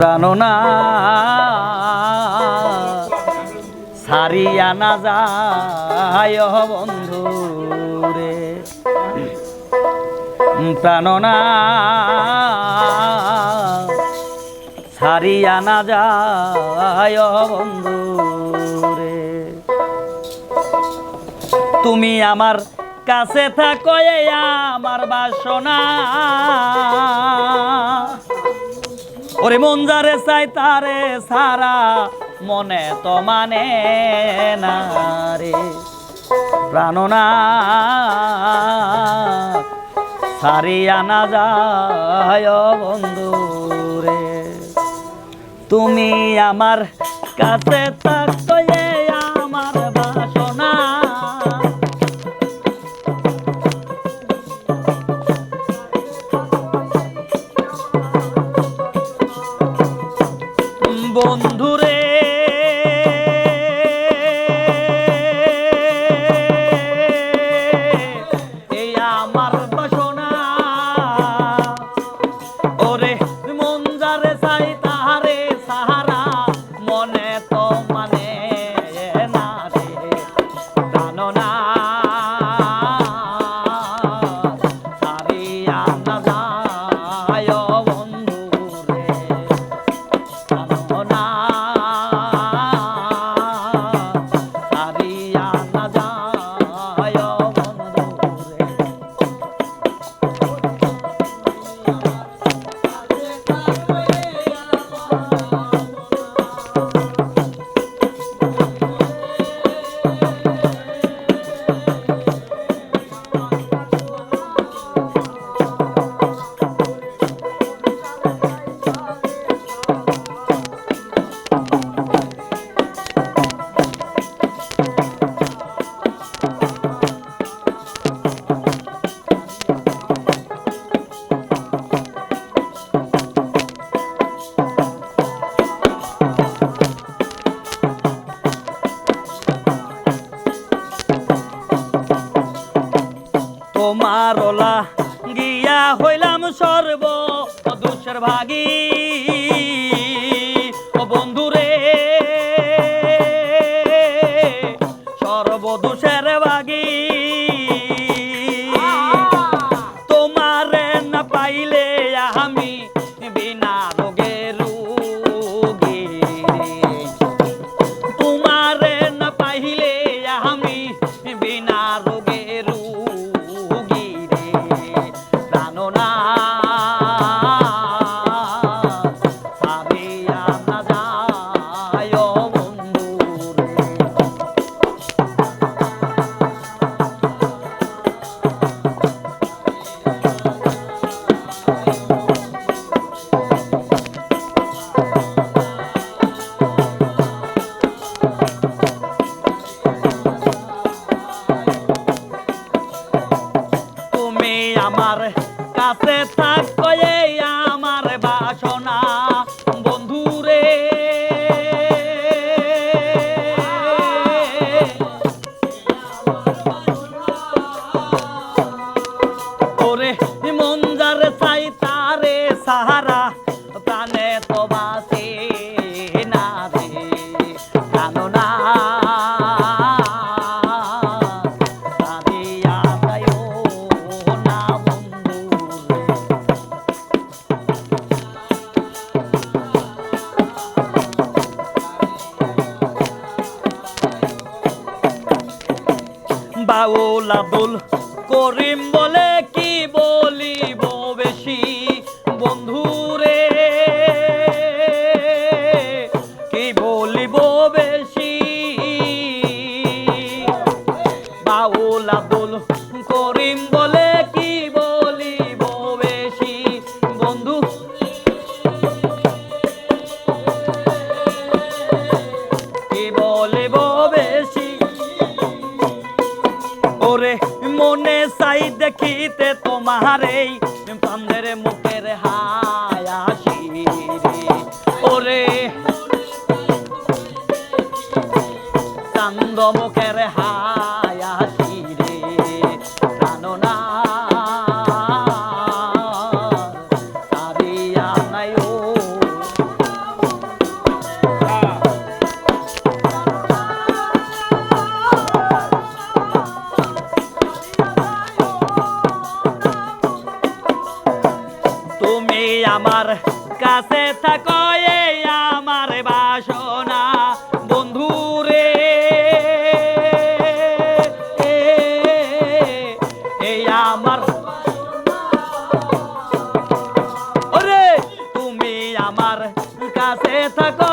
জানো না। সারিয়া না যায় বন্ধু রে। প্রাণনা সারিয়া না যায় বন্ধু রে। তুমি আমার কাছে থাকো আমার বাসনা। ওরে মন যারে চাই তারে সারা, মনে তো মানে না রে। প্রাণনা সারিয়া না যায় বন্ধু রে তুমি আমার কাছে থাকো বন্ধুরে। এই আমার বাসনা। ওরে মন যারে চাই সর্ব দুষের ভাগী। ওরে মন যারে চাই তারে সাহারা, প্রাণে তো না রে জানো না। বাউল আব্দুল করিম বলে কি বলিব দেখিতে তোমার এই চন্দ্রের মুখের হায়াসি থাকো এই আমার বাসনা। বন্ধু রে এই আমার ওরে তুমি আমার কাছে থাকো